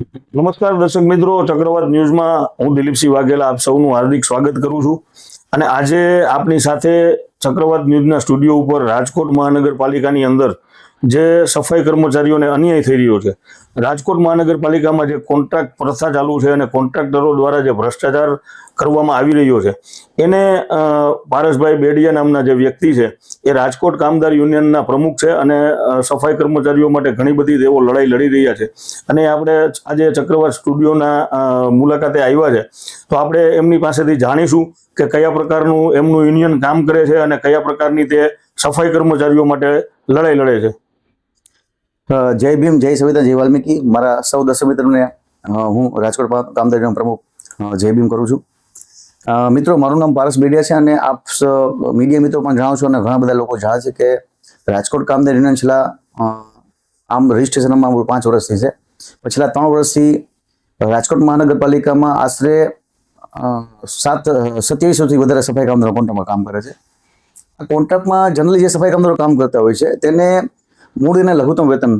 નમસ્કાર દર્શક મિત્રો, ચક્રવાત ન્યૂઝમાં હું દિલીપસિંહ વાઘેલા આપ સૌનું હાર્દિક સ્વાગત કરું છું. અને આજે આપની સાથે ચક્રવાત ન્યૂઝના સ્ટુડિયો ઉપર રાજકોટ મહાનગરપાલિકાની અંદર જે સફાઈ કર્મચારીઓને અન્યાય થઈ રહ્યો છે, રાજકોટ મહાનગરપાલિકામાં જે કોન્ટ્રાક્ટ પ્રથા ચાલુ છે અને કોન્ટ્રાક્ટરો દ્વારા જે ભ્રષ્ટાચાર કરવામાં આવી રહ્યો છે. એને પારસભાઈ બેડિયા નામના જે વ્યક્તિ છે, એ રાજકોટ કામદાર યુનિયનના પ્રમુખ છે અને સફાઈ કર્મચારીઓ માટે ઘણી બધી તેઓ લડાઈ લડી રહ્યા છે. અને આપણે આજે ચક્રવાત સ્ટુડિયોના મુલાકાતે આવ્યા છે. તો આપણે એમની પાસેથી જાણીશું કે કયા પ્રકારનું એમનું યુનિયન કામ કરે છે અને કયા પ્રકારની તે સફાઈ કર્મચારીઓ માટે લડાઈ લડે છે. જય ભીમ, જય સવિતા જય વાલ્મીકી. મારા સૌ દર્શક મિત્રોને હું રાજકોટ કામદારીનો પ્રમુખ જય ભીમ કરું છું. મિત્રો, મારું નામ પારસ બેડિયા છે અને આપ મીડિયા મિત્રો પણ જાણો છો અને ઘણા બધા લોકો જાણે છે કે રાજકોટ કામદાર છેલ્લા આમ રજીસ્ટ્રેશનમાં પાંચ વર્ષથી છે. પછીલા ત્રણ વર્ષથી રાજકોટ મહાનગરપાલિકામાં આશરે સાત, સત્યાવીસોથી વધારે સફાઈ કામદારો કોન્ટ્રાક્ટમાં કામ કરે છે. આ કોન્ટ્રાક્ટમાં જનરલી જે સફાઈ કામદારો કામ કરતા હોય છે, તેને મૂળ એને લઘુત્તમ વેતન,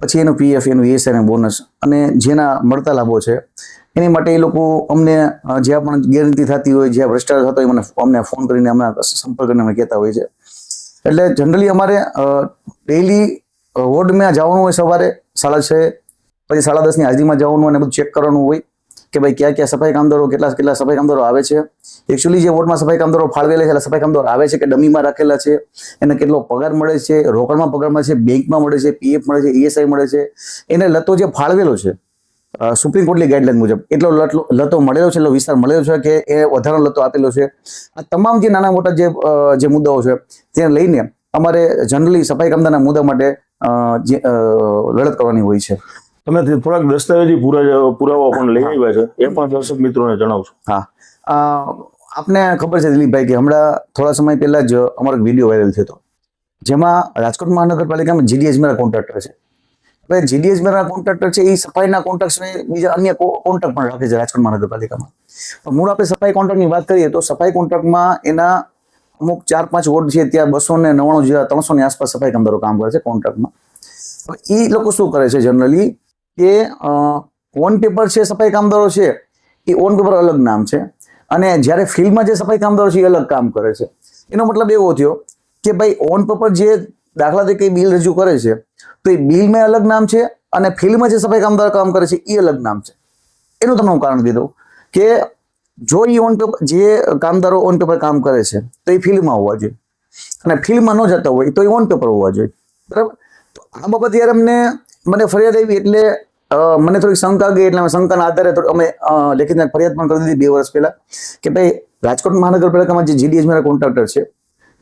પછી એનું પીએફ એનું ઈએસઆઈ અને બોનસ અને જેના મળતા લાભો છે એની માટે એ લોકો અમને જ્યાં પણ ગેરંટી થતી હોય જ્યાં ભ્રષ્ટાચાર થતો હોય મને અમને ફોન કરીને અમને સંપર્ક કરીને અમને કહેતા હોય છે. એટલે જનરલી અમારે ડેઈલી વોર્ડમાં જવાનું હોય સવારે સાડા છ, પછી સાડા દસની હાજરીમાં જવાનું અને બધું ચેક કરવાનું હોય કે ભાઈ ક્યાં ક્યાં સફાઈ કામદારો, કેટલા કેટલા સફાઈ કામદારો આવે છે. એકચ્યુઅલી જે વોર્ડમાં સફાઈ કામદારો ફાળવેલા છે, એટલે સફાઈ કામદારો આવે છે કે ડમીમાં રાખેલા છે, એને કેટલો પગાર મળે છે, રોકડમાં પગાર મળે છે, બેંકમાં મળે છે પીએફ મળે છે ઈએસઆઈ મળે છે, એને લતો જે ફાળવેલો છે સુપ્રીમ કોર્ટની ગાઈડલાઈન મુજબ એટલો લતો મળેલો છે એટલો વિસ્તાર મળેલો છે કે એ વધારાનો લતો આપેલો છે. આ તમામ જે નાના મોટા જે જે મુદ્દાઓ છે તેને લઈને અમારે જનરલી સફાઈ કામદારના મુદ્દા માટે લડત કરવાની હોય છે. તમે થોડાક દસ્તાવેજી પુરા- પુરાવા પણ લઈ આવ્યા છે. એ પણ દર્શક મિત્રોને જણાવશો. હા. આપને ખબર છે દિલીપભાઈ કે હમણાં થોડા સમય પહેલા જ અમારો વીડિયો વાયરલ થયો હતો. જેમાં રાજકોટ મહાનગરપાલિકામાં જીડીએસ મારા કોન્ટ્રાક્ટર છે. હવે જીડીએસ મેરા કોન્ટ્રાક્ટર છે એ સફાઈના કોન્ટ્રાક્ટ બીજા અન્ય કોન્ટ્રાક્ટ પણ રાખે છે રાજકોટ મહાનગરપાલિકામાં. પણ મૂળ આપણે સફાઈ કોન્ટ્રાક્ટની વાત કરીએ તો સફાઈ કોન્ટ્રાક્ટમાં એના અમુક ચાર પાંચ વોર્ડ છે, ત્યાં બસો ને નવ્વાણું જેવા ત્રણસો ની આસપાસ સફાઈ કામદારો કામ કરે છે કોન્ટ્રાક્ટમાં એ લોકો શું કરે છે જનરલી કે ઓન પેપર છે સફાઈ કામદારો છે, એ ઓન પેપર અલગ નામ છે. અને જ્યારે ફિલ્ડમાં જે સફાઈ કામદારો છે, એ અલગ કામ કરે છે. એનો મતલબ એવો થયો કે ભાઈ ઓન પેપર જે દાખલા તરીકે બિલ રજૂ કરે છે તો એ બિલમાં અલગ નામ છે અને ફિલ્ડમાં જે સફાઈ કામદારો કામ કરે છે એ અલગ નામ છે. એનું તમને હું કારણ કીધું કે જો એ ઓન પેપર જે કામદારો ઓન પેપર કામ કરે છે તો એ ફિલ્ડમાં હોવા જોઈએ. અને ફિલ્ડમાં ન જતા હોય તો એ ઓન પેપર હોવા જોઈએ. બરાબર? તો આ બાબત યાર અમને મને ફરિયાદ આવી એટલે મને થોડીક શંકા ગઈ એટલે અમે શંકાના આધારે અમે અ, લેખિત ફરિયાદ પણ કરી દીધી બે વર્ષ પહેલા કે ભાઈ રાજકોટ મહાનગરપાલિકામાં જે જીડીએસ મારા કોન્ટ્રાક્ટર છે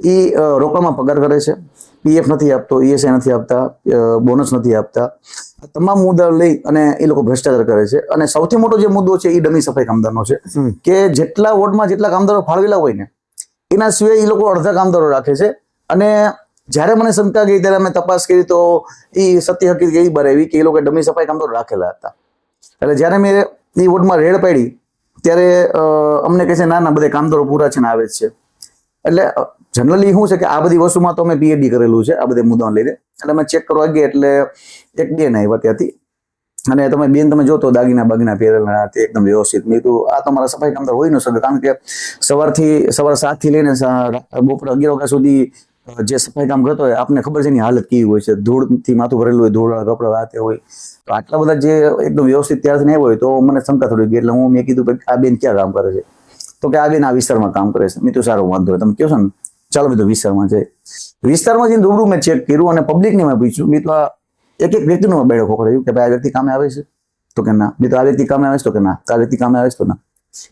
એ રોકડમાં પગાર કરે છે. પીએફ નથી આપતો ઈએસઆઈ નથી આપતા બોનસ નથી આપતા. તમામ મુદ્દા લઈ અને એ લોકો ભ્રષ્ટાચાર કરે છે. અને સૌથી મોટો જે મુદ્દો છે એ ડમી સફાઈ કામદારનો છે. કે જેટલા વોર્ડમાં જેટલા કામદારો ફાળવેલા હોય ને એના સિવાય એ લોકો અડધા કામદારો રાખે છે. અને જ્યારે મને શંકા ગઈ ત્યારે અમે તપાસ કરી તો એ સત્ય હકીકત એવી બરાવી કે એ લોકો ડમી સફાઈ કામદારો રાખેલા હતા. એટલે જ્યારે મેં એ વોર્ડમાં રેડ પાડી ત્યારે અમને કહે છે ના ના બધા કામદારો પૂરા છે ને આવે જ છે. એટલે જનરલી શું છે કે આ બધી વસ્તુમાં તો અમે પીએચડી કરેલું છે, આ બધા મુદ્દાઓ લઈને. એટલે અમે ચેક કરવા ગયા એટલે એક બેન આવ્યા ત્યાંથી અને તમે બેન તમે જોતો દાગીના બાગીના પહેરેલા તે એકદમ વ્યવસ્થિત. મેં કીધું, આ તમારા સફાઈ કામ તો હોય ન શકે, કારણ કે સવારથી, સવારે સાતથી લઈને બપોર અગિયાર વાગ્યા સુધી જે સફાઈ કામ કરતો હોય, આપને ખબર છે એની હાલત કેવી હોય છે. ધૂળથી માથું ભરેલું હોય, ધૂળ, કપડા હાથે હોય. તો આટલા બધા જે એકદમ વ્યવસ્થિત ત્યારથી નહીં હોય તો મને શંકા થોડી ગઈ. એટલે હું મેં કીધું કે આ બેન ક્યાં કામ કરે છે? તો કે, આ બેન આ વિસ્તારમાં કામ કરે છે. મેં તો સારો, વાંધો તમે કહો છો ને? ચાલો બધું વિસ્તારમાં જઈએ. વિસ્તારમાં જઈને રૂબરૂ મેં ચેક કર્યું અને પબ્લિકને મેં પૂછ્યું, મિત્રો એક એક વ્યક્તિનું મેં બેડો ખોખડાયું કે ભાઈ આ વ્યક્તિ કામે આવે છે? તો કે ના. મિત્રો, આ વ્યક્તિ કામે આવે છે? તો કે ના. આ વ્યક્તિ કામે આવે છે? તો ના.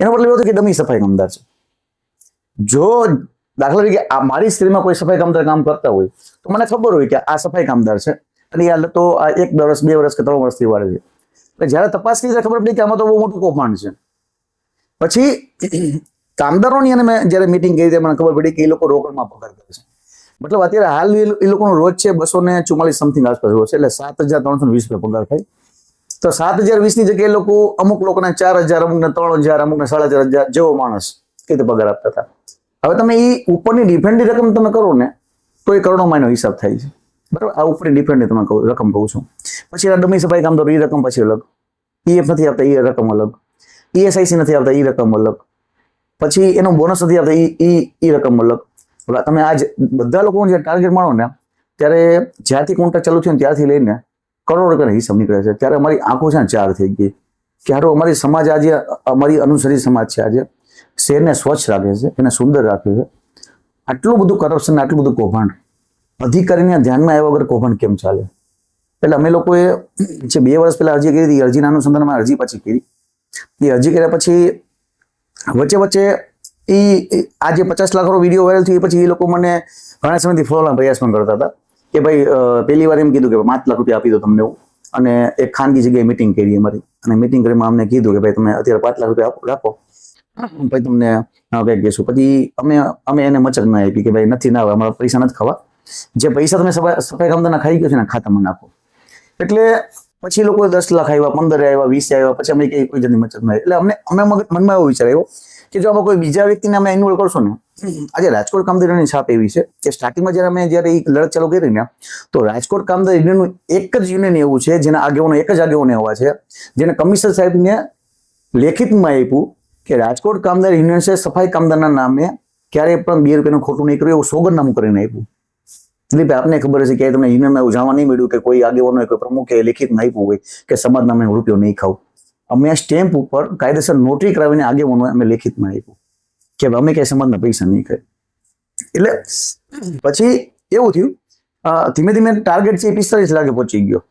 એનો મતલબ એવો હતો કે ડમી સફાઈ કામદાર છે. જો દાખલા તરીકે આ મારી સ્ત્રીમાં કોઈ સફાઈ કામદાર કામ કરતા હોય, તો મને ખબર હોય કે આ સફાઈ કામદાર છે. અને આ તો આ એક વર્ષ, બે વર્ષ કે ત્રણ વર્ષથી વાળે છે. એટલે જ્યારે તપાસ કરી ખબર પડી કે આમાં તો બહુ મોટું કૌભાંડ છે. પછી કામદારોની અને મેં જ્યારે મિટિંગ કરી ત્યારે મને ખબર પડી કે એ લોકો રોકડમાં પગાર કરે છે. મતલબ અત્યારે હાલ એ- એ લોકોનો રોજ છે બસો ને ચુમ્માલીસ સમથિંગ આસપાસ રોજ છે, એટલે સાત હજાર ત્રણસો વીસ રૂપિયા પગાર થાય. તો સાત હજાર વીસની જગ્યાએ લોકો અમુક લોકોને ચાર હજાર, અમુકને ત્રણ હજાર, અમુકને સાડા ચાર હજાર જેવો માણસ કે રીતે પગાર આપતા હતા. હવે તમે એ ઉપરની ડિફેન્ડની રકમ તમે કરો ને, તો એ કરોડોમાં એનો હિસાબ થાય છે. બરાબર? આ ઉપરની ડિફેન્ડની તમે રકમ કહું છું. પછી એના ડમી સફાઈ કામ તો એ રકમ પછી અલગ. પીએફ નથી આપતા એ રકમ અલગ. ઈએસઆઈસી નથી આપતા એ રકમ અલગ. પછી એનો બોનસ નથી આપતા એ ઈ રકમ અલગ તમે આજ બધા લોકો જે ટાર્ગેટ માણો ને, ત્યારે જ્યારથી કોન્ટ્રાક્ટ ચાલુ થયો ત્યારથી લઈને કરોડ રૂપિયાના હિસાબ નીકળે છે. ત્યારે અમારી આંખો છે ને ચાર થઈ ગઈ. કે હારો અમારી સમાજ આજે, અમારી અનુસરી સમાજ છે આજે. શહેરને સ્વચ્છ રાખે છે, એને સુંદર રાખે છે. આટલું બધું કરપ્શન આટલું બધું કૌભાંડ. અધિકારીને ધ્યાનમાં આવ્યા વગર કૌભાંડ કેમ ચાલે? એટલે અમે લોકોએ જે બે વર્ષ પહેલા અરજી કરી હતી અરજીના અનુસંધાનમાં અરજી પાછી કરી. એ અરજી કર્યા પછી વચ્ચે વચ્ચે એ આ જે પચાસ લાખનો વીડિયો વાયરલ થયો પછી એ લોકો મને ઘણા સમયથી ફોલોના પ્રયાસ પણ કરતા હતા. કે ભાઈ પહેલી વાર એમ કીધું કે પાંચ લાખ રૂપિયા આપી દો તમને એવું. અને એક ખાનગી જગ્યાએ મિટિંગ કરી અમારી. અને મિટિંગ કરીને અમને કીધું કે ભાઈ, તમે અત્યારે પાંચ લાખ રૂપિયા રાખો. પછી તમને કંઈક કહીશું પછી અમે અમે એને મચક ના આપી કે ભાઈ, નથી ના આવે અમારા પૈસા નથી ખાવા. જે પૈસા તમે સફાઈ સફાઈ કામદારના ખાઈ ગયો છે ને, ખાતામાં નાખો. એટલે પછી લોકો દસ લાખ આવ્યા પંદર આવ્યા વીસ આવ્યા પછી અમે કઈ કોઈ જણની મચત નહીં. એટલે અમને અમે મનમાં એવો વિચાર આવ્યો કે જો અમે કોઈ બીજા વ્યક્તિને અમે એન્યુઅલ કરશું ને, આજે રાજકોટ કામદારીની છાપ એવી છે કે સ્ટાર્ટિંગમાં જ્યારે અમે જ્યારે એ લડત ચાલુ કરી ને, તો રાજકોટ કામદાર યુનિયનનું એક જ યુનિયન એવું છે જેના આગેવાનો એક જ આગેવાનો એવા છે, જેને કમિશનર સાહેબને લેખિતમાં આપ્યું કે રાજકોટ કામદાર યુનિયન છે, સફાઈ કામદારના નામે ક્યારેય પણ બે રૂપિયાનું ખોટું નહીં કર્યું, એવું સોગંદનામું કરીને આપ્યું. દિલીપ આપને ખબર હશે કે તમને યુનિયનમાં એવું નહીં મળ્યું કે કોઈ આગેવાનો કોઈ પ્રમુખે લેખિતમાં આપ્યું હોય કે સમાજ નામે રૂપિયો નહીં ખાવ અમે સ્ટેમ્પ ઉપર કાયદેસર નોટરી કરાવીને આગેવાનો અમે લેખિતમાં આપ્યું કે અમે કઈ સમાજના પૈસા નહીં ખાય એટલે પછી એવું થયું ધીમે ધીમે ટાર્ગેટ છે પિસ્તાલીસ લાખે પહોંચી ગયો.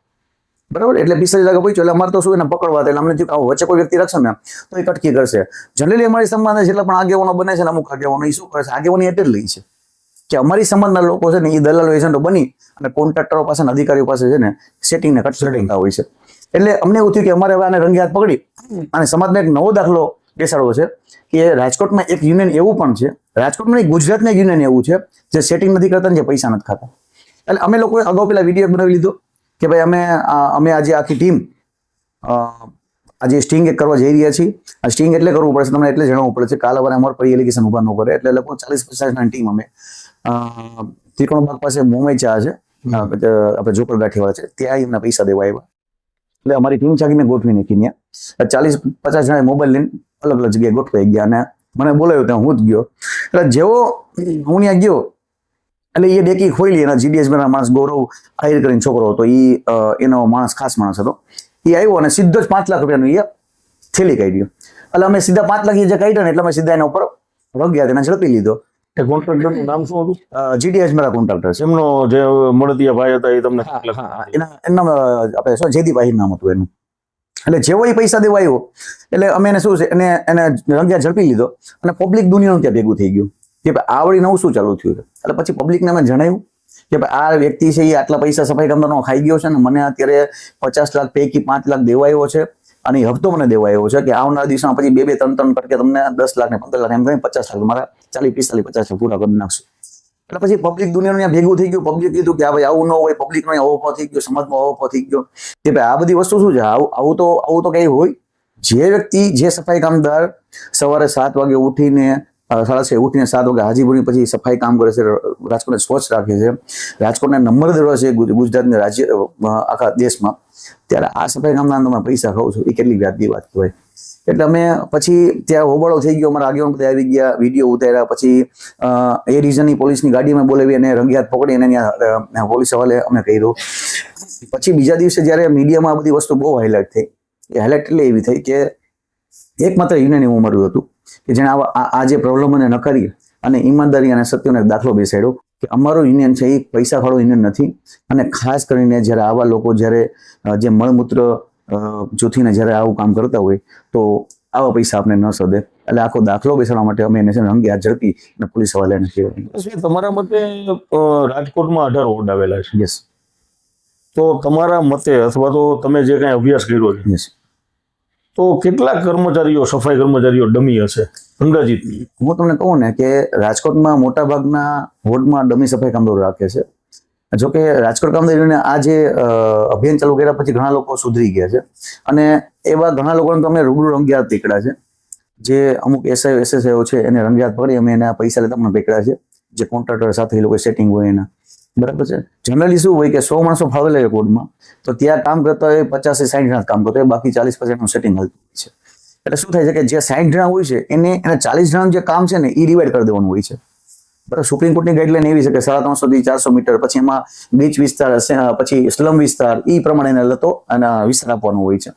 બરાબર? એટલે પિસ્તાલીસ લાખે પહોંચ્યો, એટલે અમારે તો શું એને પકડવા, એટલે અમને થયું વચ્ચે કોઈ વ્યક્તિ રાખશે ને તો એ કટકી કરશે. જનરલી અમારી સમાજના જેટલા પણ આગેવાનો બને છે ને અમુક આગેવાનો એ શું કરે છે? આગેવાની એટલે જ લે છે. કે અમારી સમાજના લોકો છે ને એ દલાલો એજન્ટો બની અને કોન્ટ્રાક્ટરો પાસે અધિકારીઓ પાસે છે ને સેટિંગ ને કટ હોય છે. એટલે અમને એવું થયું કે અમારે હવે આને રંગે હાથ પકડી અને સમાજને એક નવો દાખલો બેસાડવો છે કે રાજકોટમાં એક યુનિયન એવું પણ છે, રાજકોટમાં એક ગુજરાતમાં એક યુનિયન એવું છે જે સેટિંગ નથી કરતા જે પૈસા નથી ખાતા. એટલે અમે લોકોએ અગાઉ પેલા વીડિયો બનાવી લીધો કે ભાઈ અમે અમે આજે આખી ટીમ આજે સ્ટિંગ એક કરવા જઈ રહ્યા છીએ. સ્ટિંગ એટલે કરવું પડશે તમને એટલે જણાવવું પડશે કાલ અમારે અમારા પર એલિગેશન ઊભા ન કરે, એટલે લગભગ ચાલીસ પચાસના ટીમ અમે. અ, ત્રિકોણબાગ પાસે મોમાઈ ચા છે. આપણે જોકર ગાંઠીવાળા છે. ત્યાં એમના પૈસા દેવા આવ્યા. એટલે અમારી ટીમ ચાકીને ગોઠવી નાખી ત્યાં. ચાલીસ પચાસ જણા મોબાઈલ લઈને અલગ અલગ જગ્યાએ ગોઠવાઈ ગયા અને મને બોલાવ્યો ત્યાં હું જ ગયો. એટલે જેવો હું ત્યાં ગયો એટલે એ ડેકી ખોલી એના જીડીએસ ના માણસ ગૌરવ આહિર કરીને છોકરો હતો એ એનો માણસ ખાસ માણસ હતો. એ આવ્યો અને સીધો જ પાંચ લાખ રૂપિયાનું એ થેલી કાઢ્યું. એટલે અમે સીધા પાંચ લાખ જે કાઢ્યા ને એટલે અમે સીધા એના ઉપર રગ્યા તેને ઝડપી લીધો. એ કોન્ટ્રાક્ટરનું નામ શું હતું? જીડીએસ મારા કોન્ટ્રાક્ટર છે. એમનો જે મળતિયા ભાઈ હતા એ તમને એના એના આપણે શું જયદીપ નામ હતું એનું. એટલે જેવો એ પૈસા દેવા આવ્યો એટલે અમે એને શું છે એને એને રંગ્યા ઝડપી લીધો અને પબ્લિક દુનિયાનું ત્યાં ભેગું થઈ ગયું. કે ભાઈ આવડી નવું શું ચાલુ થયું એટલે પછી પબ્લિકને અમે જણાવ્યું કે ભાઈ આ વ્યક્તિ છે એ આટલા પૈસા સફાઈ કામદારનો ખાઈ ગયો છે ને મને અત્યારે પચાસ લાખ પૈકી પાંચ લાખ દેવાયો છે. અને એ હપ્તો મને દેવા એવો છે કે આવનારા દિવસમાં પછી બે બે ત્રણ ત્રણ કરકે તમને દસ લાખ ને પંદર લાખ એમ કરીને પચાસ લાખ, મારા ચાલીસ, પિસ્તાલીસ, પચાસ લાખ પૂરા કરી નાખશું. એટલે પછી પબ્લિક દુનિયાનું ત્યાં ભેગું થઈ ગયું પબ્લિક કીધું કે આ ભાઈ આવું ન હોય પબ્લિક નો ઓવરફો થઈ ગયો, સમાજમાં અવફો થઈ ગયો. કે ભાઈ આ બધી વસ્તુ શું છે? આવું આવું તો આવું તો કઈ હોય. જે વ્યક્તિ, જે સફાઈ કામદાર સવારે સાત વાગે ઉઠીને સાડા છ, ઉઠીને સાત વાગે હાજીપુરની પછી સફાઈ કામ કરે છે, રાજકોટને સ્વચ્છ રાખે છે. રાજકોટને નંબર દેવા છે, ગુજ- ગુજરાતના રાજ્ય આખા દેશમાં. ત્યારે આ સફાઈ કામના તમે પૈસા ખાવ છો એ કેટલી વ્યાજબી વાત કહેવાય. એટલે અમે પછી ત્યાં હોબાળો થઈ ગયો, અમારા આગેવાન બધા આવી ગયા, વીડિયો ઉતાર્યા, પછી એ રીઝનની પોલીસની ગાડી અમે બોલાવી અને રંગિયાત પકડી અને ત્યાં પોલીસ હવાલે અમે કર્યું. પછી બીજા દિવસે જ્યારે મીડિયામાં આ બધી વસ્તુ બહુ હાઇલાઇટ થઈ. એ હાઇલાઇટ એટલે એવી થઈ કે એકમાત્ર એવું મળ્યું હતું. કે જેણે આવા આ- જે પ્રોબ્લેમોને નકારી અને ઈમાનદારી અને સત્યનો એક દાખલો બેસાડ્યો કે અમારું યુનિયન છે એ પૈસા વાળું યુનિયન નથી. અને ખાસ કરીને જ્યારે આવા લોકો જ્યારે જે મળમૂત્ર જૂથીને જ્યારે આવું કામ કરતા હોય તો આવા પૈસા આપણે ન સદે એટલે આખો દાખલો બેસાડવા માટે અમે એને છે રંગે હાથ ઝડપી અને પોલીસ હવાલે એને તમારા મતે રાજકોટમાં અઢાર વોર્ડ આવેલા છે. યસ તો તમારા મતે અથવા તો તમે જે કાંઈ અભ્યાસ કર્યો છે યસ તો કેટલા કર્મચારીઓ, સફાઈ કર્મચારીઓ ડમી હશે? અંદાજિત. હું તમને કહું ને કે રાજકોટમાં મોટાભાગના વોર્ડમાં ડમી સફાઈ કામદારો રાખે છે. જોકે રાજકોટ કામદારીઓને આ જે અભિયાન ચાલુ કર્યા પછી ઘણા લોકો સુધરી ગયા છે. અને એવા ઘણા લોકોને તો અમે રૂબરૂ રંગ્યાત પકડ્યા છે. જે અમુક એસઆઈ એસએસઆઈઓ છે, એને રંગ્યાત પકડી અમે એના પૈસા લેતા પણ પકડ્યા છે. જે કોન્ટ્રાક્ટર સાથે એ લોકો સેટિંગ હોય એના. બરાબર છે? જનરલી શું હોય કે સો માણસો ફાવેલા હોય કોડમાં, તો ત્યાં કામ કરતા હોય પચાસથી સાઠ જણા કામ કરતા હોય, બાકી ચાલીસ પચાસનું સેટિંગ હાલતું હોય છે. એટલે શું થાય છે કે જે સાઠ જણા હોય છે, એને એના ચાલીસ જણાનું જે કામ છે ને એ ડિવાઈડ કરી દેવાનું હોય છે. સુપ્રીમ કોર્ટની ગાઈડલાઈન એવી છે કે સાડા ત્રણસો થી ચારસો મીટર પછી એમાં બીચ વિસ્તાર પછી સ્લમ વિસ્તાર એ પ્રમાણે એને લતો અને વિસ્તાર આપવાનો હોય છે.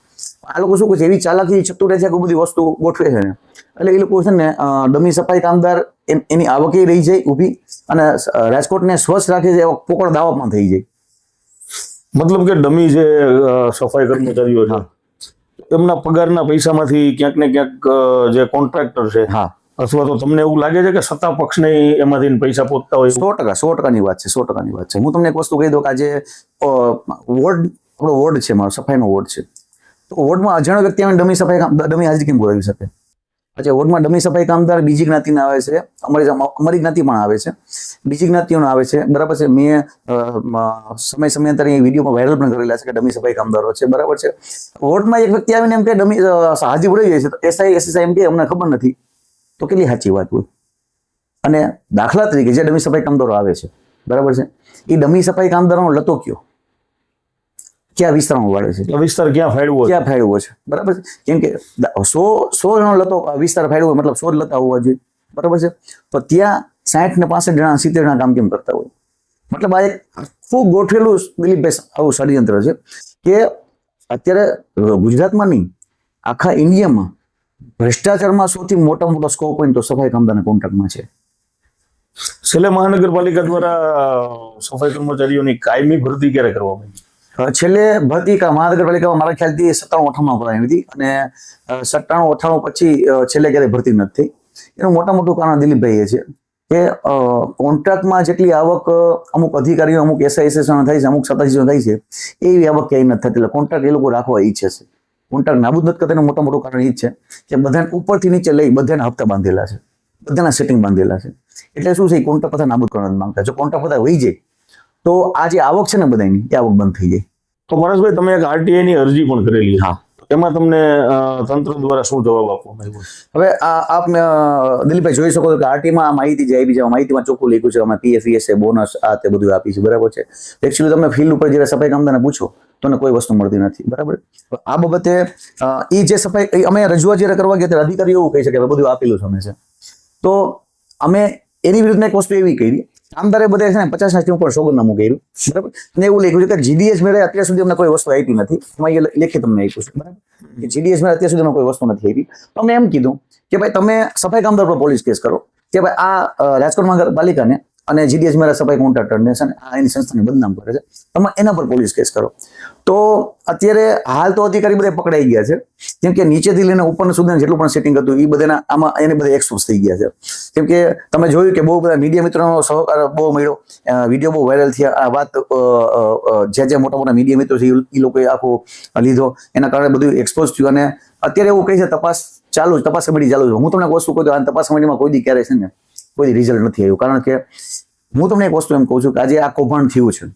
આ લોકો શું કહે છે? એવી ચાલાકી ચતુર છે કે બધી વસ્તુ ગોઠવે છે ને? એટલે એ લોકો છે ને ડમી સફાઈ કામદાર એની આવકે રહી જાય ઊભી અને રાજકોટને સ્વચ્છ રાખે છે એવા પોકળ દાવા પણ થઈ જાય. મતલબ કે ડમી જે સફાઈ કર્મચારીઓ છે એમના પગારના પૈસામાંથી ક્યાંક ને ક્યાંક જે કોન્ટ્રાક્ટર છે હા. અથવા તો તમને એવું લાગે છે કે સત્તા પક્ષને એમાંથી પૈસા પહોંચતા હોય સો ટકા, સો ટકાની વાત છે, સો ટકાની વાત છે. હું તમને એક વસ્તુ કહી દઉં કે આજે વોર્ડ, આપણો વોર્ડ છે, મારો સફાઈનો વોર્ડ છે. તો વોર્ડમાં અજાણ વ્યક્તિ આવીને ડમી સફાઈ ડમી હાજરી કેમ બોલાવી શકે? આજે વોર્ડમાં ડમી સફાઈ કામદાર બીજી જ્ઞાતિના આવે છે, અમારી અમારી જ્ઞાતિ પણ આવે છે. બીજી જ્ઞાતિઓના આવે છે. બરાબર છે, મેં સમય સમયાંતરે એ વિડીયોમાં વાયરલ પણ કરેલા છે કે ડમી સફાઈ કામદારો છે. બરાબર છે. વોર્ડમાં એક વ્યક્તિ આવીને એમ કે ડમી હાજરી બોલાવી જાય છે. તો એસઆઈ, એસએસઆઈ એમ કે અમને ખબર નથી. તો કેટલી સાચી વાત હોય? અને દાખલા તરીકે જે ડમી સફાઈ કામદારો આવે છે બરાબર છે? એ ડમી સફાઈ કામદારોનો લતો કયો? ક્યાં વિસ્તારમાં વાળે છે? વિસ્તાર ક્યાં ફાળવો ક્યાં ફાળવ્યો છે? બરાબર છે? કેમ કે સો સો જણો લતો વિસ્તાર ફાળવ્યો મતલબ સો લતા હોવા જોઈએ. બરાબર છે? તો ત્યાં સાઠ ને પાસઠ જણા સિત્તેર જણા કામ કેમ કરતા હોય? મતલબ આ એક ખૂબ ગોઠવેલું દિલીપભાઈ આવું ષડયંત્ર છે કે અત્યારે ગુજરાતમાં નહીં આખા ઇન્ડિયામાં ભ્રષ્ટાચારમાં સૌથી મોટા મોટો સ્કોપ હોય તો સફાઈ કામદારના કોન્ટ્રાક્ટમાં છે. છેલ્લે મહાનગરપાલિકા દ્વારા સફાઈ કર્મચારીઓની કાયમી ભરતી ક્યારે કરવામાં આવી? છેલ્લે ભરતી મહાનગરપાલિકામાં મારા ખ્યાલથી સત્તાણું અઠાણું ભરાઈ હતી અને સત્તાણું અઠાણું પછી છેલ્લે ક્યારે ભરતી નથી થઈ. એનું મોટા મોટું કારણ દિલીપભાઈ એ છે કે કોન્ટ્રાક્ટમાં જેટલી આવક અમુક અધિકારીઓ અમુક એસઆઈએસએસ થાય છે અમુક સત્તાધીશો થાય છે એવી આવક ક્યાંય નથી થતી. એટલે કોન્ટ્રાક્ટ એ લોકો રાખવા ઈચ્છે છે. કોન્ટ્રાક્ટ નાબૂદ નથી કરતા એનું મોટા મોટું કારણ એ જ છે કે બધાને ઉપરથી નીચે લઈ બધાને હપ્તા બાંધેલા છે. બધાના સેટિંગ બાંધેલા છે. એટલે શું છે કોન્ટ્રાક્ટ બધા નાબૂદ કરવા નથી માંગતા જો કોન્ટ્રાક્ટ બધા વહી જાય તો આ જે આવક છે ને બધાની એ આવક બંધ થઈ જાય. તો પરેશભાઈ તમે એક આરટીઆઈ ની અરજી પણ કરેલી હા. એમાં તમને તંત્ર દ્વારા શું જવાબ આપવામાં આવ્યો? હવે આ આપ દિલીપભાઈ જોઈ શકો છો કે આરટીમાં આ માહિતી જે છે માહિતીમાં ચોખ્ખું લખ્યું છે અમે પીએફઈએસ બોનસ આ તે બધું આપી છે. બરાબર છે? એકચ્યુઅલી તમે ફિલ્ડ ઉપર જ્યારે સફાઈ કામદારને પૂછો તો એને કોઈ વસ્તુ મળતી નથી, બરાબર? આ બાબતે એ જે સફાઈ અમે રજૂઆત જ્યારે કરવા ગયા ત્યારે અધિકારીઓ એવું કહી શકે બધું આપેલું છે અમે છે. તો અમે એની વિરુદ્ધમાં એક વસ્તુ એવી કરી, કામદારે બધા છે ને પચાસ લાખ ઉપર સોગંદનામું કર્યું, બરાબર? અને એવું લખ્યું છે કે જીડીએસ મેળે અત્યાર સુધી અમને કોઈ વસ્તુ આપી નથી. એમાં એ લેખિત તમને આપ્યું છે, બરાબર? કે જીડીએસ મેળે અત્યાર સુધી કોઈ વસ્તુ નથી આપી. તો અમે એમ કીધું કે, ભાઈ, તમે સફાઈ કામદાર પર પોલીસ કેસ કરો. કે, ભાઈ, આ રાજકોટ મહાનગરપાલિકાને અને જીડીએસ મેળા સફાઈ કોન્ટ્રાક્ટરને છે ને એની સંસ્થાને બદનામ કરે છે. તમે એના પર પોલીસ કેસ કરો. તો અત્યારે હાલ તો અધિકારી બધા પકડાઈ ગયા છે. કેમ કે નીચેથી લઈને ઉપર સુધી જેટલું પણ સેટિંગ હતું એ બધાના આમાં એને બધા એક્સપોઝ થઈ ગયા છે. કેમ કે તમે જોયું કે બહુ બધા મીડિયા મિત્રોનો સહકાર બહુ મળ્યો. વીડિયો બહુ વાયરલ થયા. આ વાત જે જે મોટા મોટા મીડિયા મિત્રો છે એ લોકોએ આખો લીધો. એના કારણે બધું એક્સપોઝ થયું અને અત્યારે એવું કહે છે, તપાસ ચાલુ તપાસ કમિટી ચાલુ છે. હું તમને વસ્તુ કહું છું આ તપાસ કમિટીમાં કોઈ દી ક્યારે છે ને કોઈ રિઝલ્ટ નથી આવ્યું. કારણ કે હું તમને એક વસ્તુ એમ કહું છું કે આજે આ કૌભાંડ થયું છે.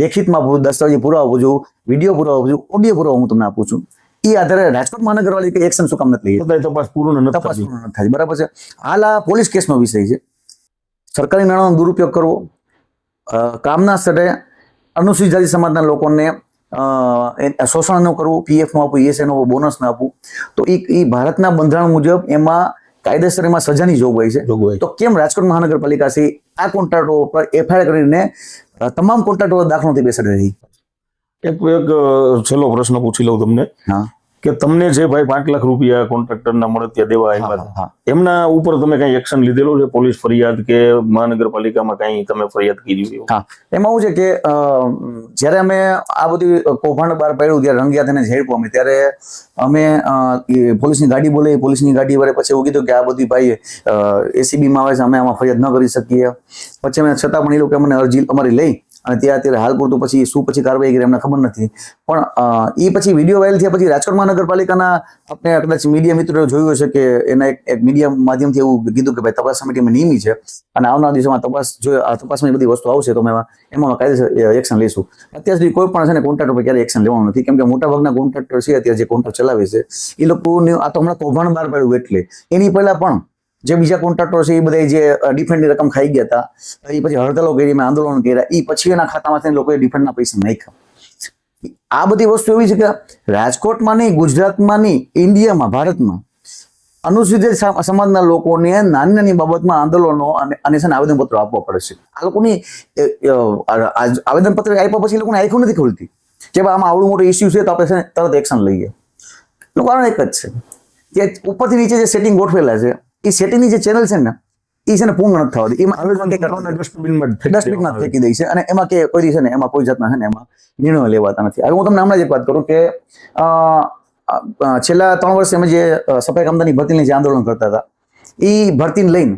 લેખિતમાં આપું દસ્તાવેજી પુરાવા આપું છું વીડિયો પુરાવા આપું છું ઓડિયો પુરાવો હું તમને આપું છું. એ આધારે રાજકોટ મહાનગરપાલિકા એક્શન શું કામ નથી તપાસ પૂર્ણ તપાસ પૂર્ણ નથી થતી. બરાબર છે? હાલ આ પોલીસ કેસનો વિષય છે. સરકારી નાણાંનો દુરુપયોગ કરવો કામના સ્થળે અનુસૂચિત જાતિ સમાજના લોકોને શોષણ ન કરવું પીએફનું આપવું ઈએસઆઈ નું બોનસ ન આપવું તો એ ભારતના બંધારણ મુજબ એમાં કાયદેસર એમાં સજાની જોગવાઈ છે. તો કેમ રાજકોટ મહાનગરપાલિકા છે આ કોન્ટ્રાક્ટો પર એફઆઈઆર કરીને તમામ કોન્ટ્રાક્ટો દાખલો નથી બેસાડી રહી? એક એક છેલ્લો પ્રશ્ન પૂછી લઉં તમને. હા. કે તમને જે ભાઈ પાંચ લાખ રૂપિયા કોન્ટ્રાક્ટરના મળતિયા દેવા આવ્યા હા, હા એમના ઉપર તમે કઈ એક્શન લીધેલું છે? પોલીસ ફરિયાદ કે મહાનગરપાલિકામાં કઈ તમે ફરિયાદ કરી? હા. એમાં શું છે કે જ્યારે અમે આ બધી કૌભાંડ બહાર પાડ્યું ત્યારે રંગિયા તેને ઝેડપો અમે. ત્યારે અમે પોલીસની ગાડી બોલાવી પોલીસની ગાડી વાળે પછી એવું કીધું કે આ બધી ભાઈ એસીબીમાં આવે છે અમે આમાં ફરિયાદ ન કરી શકીએ. પછી અમે છતાં પણ એ લોકો અમને અરજી અમારી લઈ અને ત્યાં અત્યારે હાલ પૂરતું પછી શું પછી કાર્યવાહી કરી એમને ખબર નથી. પણ એ પછી વીડિયો વાયરલ થયા પછી રાજકોટ મહાનગરપાલિકાના આપણે કદાચ મીડિયા મિત્રો જોયું હશે કે એના એક મીડિયા માધ્યમથી એવું કીધું કે ભાઈ તપાસ સમિતિમાં નિયમી છે અને આવનાર દિવસોમાં તપાસ જો, આ તપાસમાં બધી વસ્તુ આવશે તો એમાં એમાં કાયદેસર એક્શન લઈશું. અત્યાર સુધી કોઈ પણ છે ને કોન્ટ્રાક્ટર પર ક્યારે એક્શન લેવાનું નથી. કેમ કે મોટાભાગના કોન્ટ્રાક્ટર છે અત્યારે જે કોન્ટ્રાક્ટ ચલાવે છે એ લોકોને આ તો હમણાં કૌભાંડ બહાર પાડ્યું એટલે. એની પહેલા પણ જે બીજા કોન્ટ્રાક્ટરો છે એ બધા જે ડિફેન્ડની રકમ ખાઈ ગયા હતા એ પછી હડતાલો કરી, મેં આંદોલન કર્યા એ પછી એના ખાતામાંથી લોકોએ ડિફેન્ડના પૈસા નાખ્યા. આ બધી વસ્તુ એવી છે કે રાજકોટમાં નહીં, ગુજરાતમાં નહીં, ઇન્ડિયામાં, ભારતમાં અનુસૂચિત સમાજના લોકોને નાની નાની બાબતમાં આંદોલનો અને અને છે આવેદનપત્રો આપવા પડે છે. આ લોકોની આવેદનપત્ર આપ્યા પછી એ લોકોને આંખો નથી ખુલતી. કે આમાં આવડું મોટું ઇસ્યુ છે તો આપણે તરત એક્શન લઈએ. એનું કારણ એક જ છે. કે ઉપરથી નીચે જે સેટિંગ ગોઠવેલા છે એ સેટીની જે ચેનલ છે ને એ છે ને પૂર્ણ નથી એમાં કંઈક કરતા નથી. ડસ્ટબિનમાં ડસ્ટબિનમાં ફેંકી દે છે. અને એમાં કે કોઈ છે ને એમાં કોઈ જાતના છે ને એમાં નિર્ણયો લેવાતા નથી. હવે હું તમને હમણાં જ એક વાત કરું કે છેલ્લા ત્રણ વર્ષે અમે જે સફાઈ કામદારની ભરતીને જે આંદોલન કરતા હતા એ ભરતીને લઈને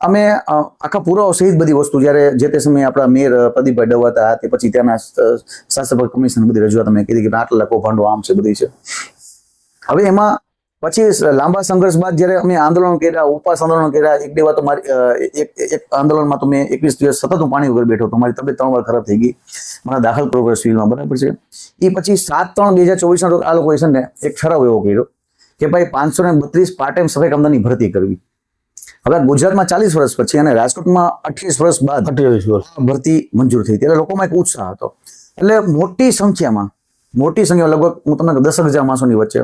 અમે આખા પુરાવો સહિત બધી વસ્તુ જ્યારે જે તે સમયે આપણા મેયર પ્રદીપભાઈ ડવા હતા તે પછી ત્યાંના શાસક કમિશન બધી રજૂઆત અમે કીધી કે આટલા લાખો ભાંડો આમ છે બધી છે. હવે એમાં પછી લાંબા સંઘર્ષ બાદ જ્યારે અમે આંદોલન કર્યા ઉપવાસ આંદોલન કર્યા એક બે વાર તો મારી એક એક આંદોલનમાં તો મેં એકવીસ દિવસ સતત હું પાણી વગર બેઠો હતો. મારી તબિયત ત્રણ વાર ખરાબ થઈ ગઈ. મને દાખલ કરવો સિવિલમાં બરાબર છે? એ પછી સાત ત્રણ બે હજાર ચોવીસના રોજ આ લોકોએ છે ને એક ઠરાવ એવો કર્યો કે ભાઈ પાંચસો ને બત્રીસ પાર્ટ ટાઈમ સફાઈ કામદારની ભરતી કરવી. હવે ગુજરાતમાં ચાલીસ વર્ષ પછી અને રાજકોટમાં અઠ્યાવીસ વર્ષ બાદ અઠ્યાવીસ વર્ષ. ભરતી મંજૂર થઈ. ત્યારે લોકોમાં એક ઉત્સાહ હતો. એટલે મોટી સંખ્યામાં મોટી સંખ્યા લગભગ હું તમને દસ હજાર માણસોની વચ્ચે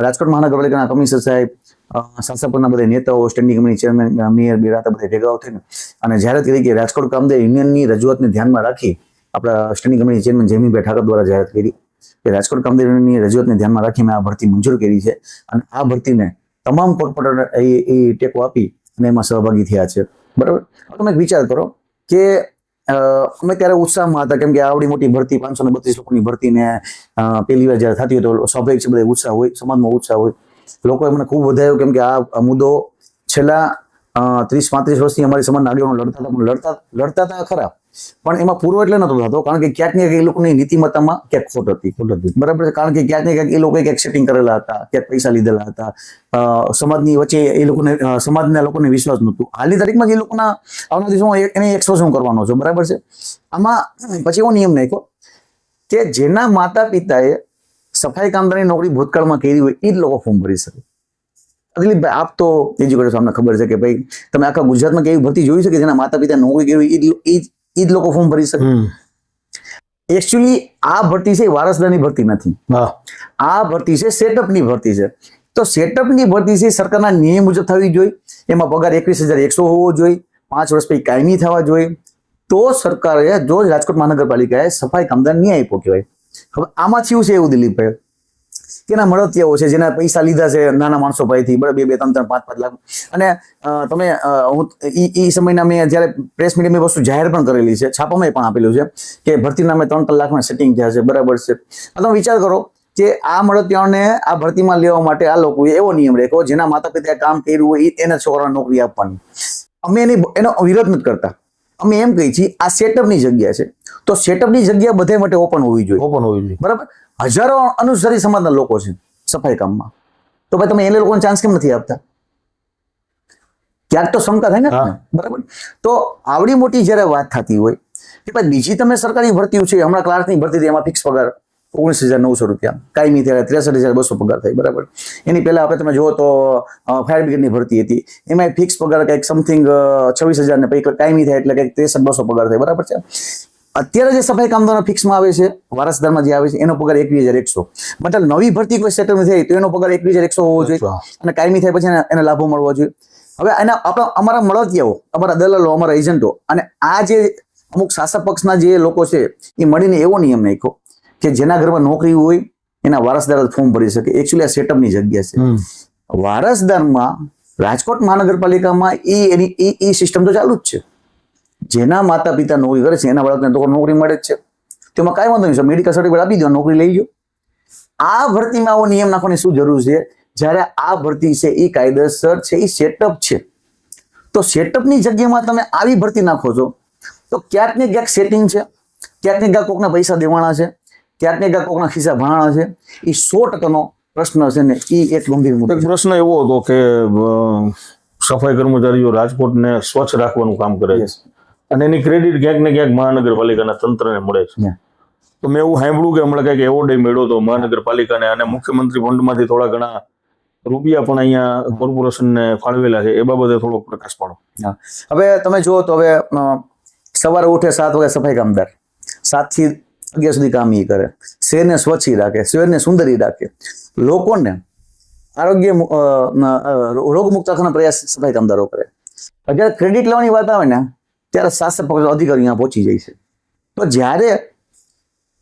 રાજકોટ મહાનગરપાલિકાના કમિશનર સાહેબ અ, બધા નેતાઓ સ્ટેન્ડિંગ કમિટી ચેરમેન મેયર બિરા બધા ભેગા થઈને અને જાહેરાત કરી કે રાજકોટ કામદાર યુનિયનની રજૂઆતને ધ્યાનમાં રાખી આપણા standing committee chairman Jaimibhai Thakar દ્વારા જાહેરાત કરી કે રાજકોટ કામદાર યુનિયનની રજૂઆતને ધ્યાનમાં રાખી મેં આ ભરતી મંજૂર કરી છે અને આ ભરતીને તમામ કોર્પોરેટર એ ટેકો આપી અને એમાં સહભાગી થયા છે. બરાબર? તમે વિચાર કરો કે અમે ત્યારે ઉત્સાહમાં હતા, કેમ કે આવડી મોટી ભરતી, પાંચસો ને બત્રીસ લોકોની ભરતીને પહેલી વાર જ્યારે થતી હોય તો સ્વાભાવિક છે બધા ઉત્સાહ હોય, સમાજમાં ઉત્સાહ હોય. લોકોએ મને ખૂબ વધાર્યો, કેમ કે આ આ મુદ્દો છેલ્લા ત્રીસ પાંત્રીસ વર્ષથી અમારી સમાજના આગેવાનો લડતા હતા લડતા લડતા હતા ખરા. પણ એમાં પૂરો એટલે નતો થતો, કારણ કે ક્યાંક ને ક્યાંક એ લોકોની નીતિમત્તામાં ક્યાંક ખોટ હતી ખોટ હતી. બરાબર છે? કારણ કે ક્યાંક ને ક્યાંક એ લોકોએ ક્યાંક કરેલા હતા, ક્યાંક પૈસા લીધેલા હતા સમાજની વચ્ચે એ લોકોને સમાજના લોકોને વિશ્વાસ નહોતું. હાલની તારીખમાં જે લોકોના આવનાર દિવસોમાં એને એક્સપોઝ કરવાનો છું, બરાબર છે? આમાં પછી એવો નિયમ નાખ્યો કે જેના માતા પિતાએ સફાઈ કામદારની નોકરી ભૂતકાળમાં કરી હોય એ જ લોકો ફોર્મ ભરી શકે. દિલીપભાઈ આપ તો એજ્યુકેટર અમને ખબર છે કે ભાઈ, તમે આખા ગુજરાતમાં કેવી ભરતી જોઈ છે કે જેના માતા પિતા નોકરી કેવી એ જ એ જ લોકો ફોર્મ ભરી શકે. એકચ્યુઅલી આ ભરતી છે વારસદારની ભરતી નથી. આ ભરતી છે સેટઅપની ભરતી છે. તો સેટઅપની ભરતી છે સરકારના નિયમ મુજબ થવી જોઈએ. એમાં પગાર એકવીસ હજાર એકસો હોવો જોઈએ. પાંચ વર્ષ પછી કાયમી થવા જોઈએ. તો સરકારે જો રાજકોટ મહાનગરપાલિકાએ સફાઈ કામદાર નહીં આપ્યો કહેવાય. હવે આમાં થયું છે એવું દિલીપભાઈ. એના મળતિયાઓ છે જેના પૈસા લીધા છે નાના માણસો પાસેથી બરાબર બે બે ત્રણ ત્રણ પાંચ પાંચ લાખ. અને તમે હું એ સમયના મેં જ્યારે પ્રેસ મીડિયા વસ્તુ જાહેર પણ કરેલી છે છાપામાં પણ આપેલું છે કે ભરતી નામે ત્રણ લાખમાં સેટિંગ થયા છે બરાબર છે. તમે વિચાર કરો કે આ મળતિયાઓને આ ભરતીમાં લેવા માટે આ લોકોએ એવો નિયમ રાખ્યો જેના માતા પિતાએ કામ કર્યું હોય એને એના છોકરાને નોકરી આપવાની. અમે એની એનો વિરોધ નથી કરતા. અમે એમ કહીએ છીએ આ સેટઅપની જગ્યા છે. તો સેટઅપની જગ્યા બધા માટે ઓપન હોવી જોઈએ. ઓપન હોવી જોઈએ. બરાબર? હજારો અનુસરી સમાજના લોકો છે સફાઈ કામમાં. તો ભાઈ તમે એને લોકોને ચાન્સ કેમ નથી આપતા? ક્યાંક તો શંકા થાય ને બરાબર? તો આવડી મોટી જ્યારે વાત થતી હોય કે ભાઈ બીજી તમે સરકારી ભરતીઓ છે હમણાં ક્લાર્કની ભરતી એમાં ફિક્સ પગાર ઓગણીસ હજાર નવસો રૂપિયા. કાયમી ત્યારે ત્રેસઠ હજાર બસો પગાર થાય બરાબર? એની પહેલા આપણે તમે જુઓ તો ફાયર બ્રિગેડની ભરતી હતી. એમાં ફિક્સ પગાર કંઈક સમથિંગ છવ્વીસ હજાર ને પછી કાયમી થાય એટલે કંઈક ત્રેસઠ બસો પગાર થાય બરાબર છે? અત્યારે જે સફાઈ કામદારો ફિક્સમાં આવે છે વારસદારમાં જે આવે છે એનો પગાર એકવીસ હજાર એકસો. મતલબ નવી ભરતી કોઈ સેટલ થઈ તો એનો પગાર એકવીસ હજાર એકસો હોવો જોઈએ અને કાયમી થાય પછી એને- લાભો મળવો જોઈએ. હવે એના આપણા અમારા મળતિયાઓ અમારા દલાલો અમારા એજન્ટો અને આ જે અમુક શાસક પક્ષના જે લોકો છે એ મળીને એવો નિયમ નાખ્યો કે જેના ઘરમાં નોકરી હોય એના વારસદાર જ ફોર્મ ભરી શકે. એકચ્યુઅલી આ સેટઅપની જગ્યા છે. વારસદારમાં રાજકોટ મહાનગરપાલિકામાં એ એની એ સિસ્ટમ તો ચાલુ જ છે. જેના માતા પિતા નોકરી કરે છે એના બાળકને તો નોકરી મળે જ છે. તેમાં કાંઈ વાંધો નહીં મેડિકલ સર્ટિફિકેટ આપી દો નોકરી લઈ જાઓ આ ભરતીમાં આવો નિયમ નાખવાની શું જરૂર છે? જ્યારે આ ભરતી છે એ કાયદેસર છે એ સેટઅપ છે. તો સેટઅપની જગ્યામાં તમે આવી ભરતી નાખો છો. તો ક્યાંક ને ક્યાંક સેટિંગ છે. ક્યાંક ને ક્યાંક કોકના પૈસા દેવાના છે. ક્યાંક ને ક્યાંક કોકના ખિસ્સા ભરાણા છે. એ સો ટકાનો પ્રશ્ન છે ને એ એક ગંભીર મુદ્દો પ્રશ્ન એવો હતો કે સફાઈ કર્મચારીઓ રાજકોટને સ્વચ્છ રાખવાનું કામ કરે છે. અને એની ક્રેડિટ ક્યાંક ને ક્યાંક મહાનગરપાલિકાના તંત્રને મળે છે. તો મેં એવું સાંભળ્યું કે હમણાં કંઈક એવોર્ડ મેળવ્યો હતો મહાનગરપાલિકાને અને મુખ્યમંત્રી ફંડમાંથી થોડા ઘણા રૂપિયા પણ અહીંયા કોર્પોરેશનને ફાળવેલા છે. એ બાબતે થોડોક પ્રકાશ પાડો. હવે તમે જુઓ તો હવે સવારે ઉઠે સાત વાગે સફાઈ કામદાર. સાતથી અગિયાર સુધી કામ એ કરે. શહેરને સ્વચ્છી રાખે શહેરને સુંદરી રાખે. લોકોને આરોગ્ય રોગમુક્ત રાખવાના પ્રયાસ સફાઈ કામદારો કરે. અગિયાર ક્રેડિટ લેવાની વાત આવે ને ત્યારે શાસક પક્ષ અધિકારી અહીંયા પહોંચી જાય છે. તો જ્યારે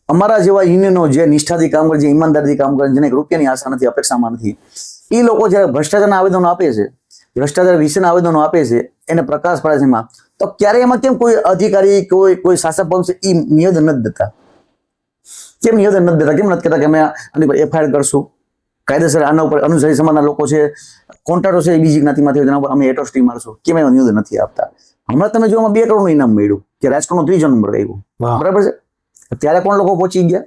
અમારા જેવા યુનિયનો જે નિષ્ઠાથી કામ કરે જે ઈમાનદારીથી કામ કરે જેને રૂપિયાની આશા નથી, અપેક્ષામાં નથી, એ લોકો જ્યારે ભ્રષ્ટાચારના આવેદનો આપે છે, ભ્રષ્ટાચાર વિશેના આવેદનો આપે છે, એને પ્રકાશ પાડે છે એમાં, તો ક્યારે એમાં કેમ કોઈ અધિકારી, કોઈ કોઈ શાસક પક્ષ એ નિવેદન નથી દેતા? કેમ નિવેદન નથી દેતા? કેમ નથી કહેતા કે અમે આની પર એફઆઈઆર કરશું? કાયદેસર આના ઉપર અનુસારી સમાજના લોકો છે કોન્ટ્રાક્ટો છે બીજી જ્ઞાતિમાંથી એના ઉપર અમે એટોસ્ટી મારશું. કેમ એમાં નિવેદન નથી આપતા? હમણાં તમે જોવામાં બે કરોડનું ઇનામ મળ્યું કે રાજકોટનો ત્રીજો નંબર આવ્યો. બરાબર છે? ત્યારે કોણ લોકો પહોંચી ગયા?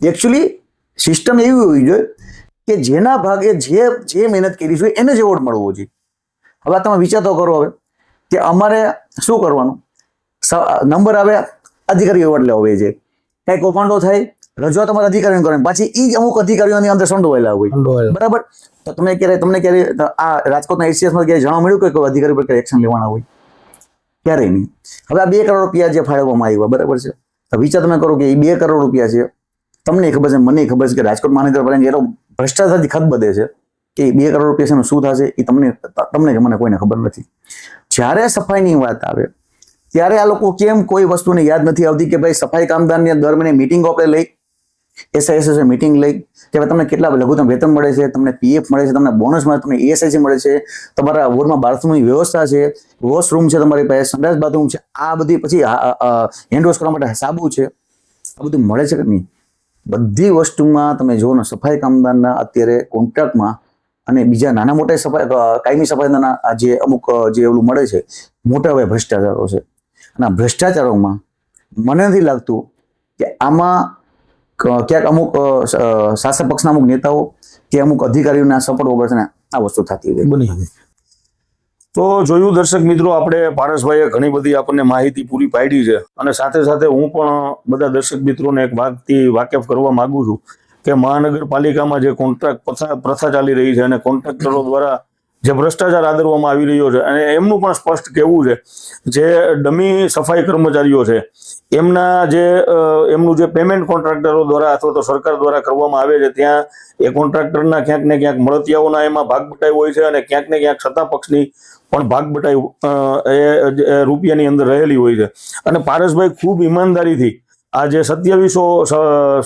એકચ્યુઅલી સિસ્ટમ એવી હોવી જોઈએ કે જેના ભાગે જે જે મહેનત કરી છે એને જ એવોર્ડ મળવો જોઈએ. હવે તમે વિચાર તો કરો હવે કે અમારે શું કરવાનું? નંબર આવે અધિકારી એવોર્ડ લેવો હોય છે. કઈ કૌભાંડો થાય રજૂઆત અમારા અધિકારીઓ કરે પાછી એ જ અમુક અધિકારીઓની અંદર સંડોવાયેલા હોય. બરાબર? તો તમે ક્યારે તમને ક્યારે આ રાજકોટના એસીએસમાં ક્યારે જાણવા મળ્યું કે કોઈ અધિકારી પર એક્શન લેવાના હોય? ક્યારેય નહીં. હવે આ બે કરોડ રૂપિયા જે ફાળવવામાં આવ્યા, બરાબર છે? તો વિચાર તમે કરો કે એ બે કરોડ રૂપિયા છે, તમને ખબર છે, મને ખબર છે કે રાજકોટ મહાનગરપાલિકા એનો ભ્રષ્ટાચારથી ખત બધે છે, કે બે કરોડ રૂપિયા છે શું થશે, એ તમને તમને મને કોઈને ખબર નથી. જ્યારે સફાઈની વાત આવે, ત્યારે આ લોકો કેમ કોઈ વસ્તુને યાદ નથી આવતી કે ભાઈ સફાઈ કામદારની દર મહિને મિટિંગો આપણે લઈ એસઆઈએસ મિટિંગ લઈ કે તમને કેટલા લઘુત્તમ વેતન મળે છે, તમને પીએફ મળે છે, તમને બોનસ મળે તમને ઈએસઆઈસી મળે છે, તમારા વોર્ડમાં બાથરૂમની વ્યવસ્થા છે વોશરૂમ છે તમારી પાસે સંડાસ બાથરૂમ છે, આ બધી પછી હેન્ડ વોશ કરવા માટે સાબુ છે, આ બધું મળે છે કે નહીં? બધી વસ્તુમાં તમે જુઓ ને, સફાઈ કામદારના અત્યારે કોન્ટ્રાક્ટમાં અને બીજા નાના મોટા સફાઈ કાયમી સફાઈના જે અમુક જે ઓલું મળે છે, મોટા હવે ભ્રષ્ટાચારો છે. અને આ ભ્રષ્ટાચારોમાં મને નથી લાગતું કે આમાં ક્યાંક અમુક શાસક પક્ષના અમુક નેતાઓ કે અમુક અધિકારીઓના સપોર્ટ વગર આ વસ્તુ થતી હોય બની. તો જોયું દર્શક મિત્રો, આપણે પારસભાઈએ ઘણી બધી આપણને માહિતી પૂરી પાડી છે અને સાથે સાથે હું પણ બધા દર્શક મિત્રોને એક વાતથી વાકેફ કરવા માંગુ છું કે મહાનગરપાલિકામાં જે કોન્ટ્રાક્ટ પ્રથા ચાલી રહી છે અને કોન્ટ્રાક્ટરો દ્વારા જે ભ્રષ્ટાચાર આદરવામાં આવી રહ્યો છે અને એમનું પણ સ્પષ્ટ કહેવું છે, જે ડમી સફાઈ કર્મચારીઓ છે એમના જે એમનું જે પેમેન્ટ કોન્ટ્રાક્ટરો દ્વારા અથવા તો સરકાર દ્વારા કરવામાં આવે છે, ત્યાં એ કોન્ટ્રાક્ટરના ક્યાંક ને ક્યાંક મળતિયાઓના એમાં ભાગ બટાઈ હોય છે અને ક્યાંક ને ક્યાંક સત્તા પક્ષની પણ ભાગ બટાઈ એ રૂપિયાની અંદર રહેલી હોય છે. અને પારસભાઈ ખૂબ ઈમાનદારીથી આ જે સત્યાવીસો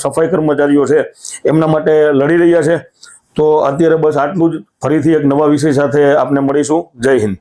સફાઈ કર્મચારીઓ છે, એમના માટે લડી રહ્યા છે. તો અત્યારે બસ આટલું જ. ફરીથી એક નવા વિષય સાથે આપને મળીશું. જય હિન્દ.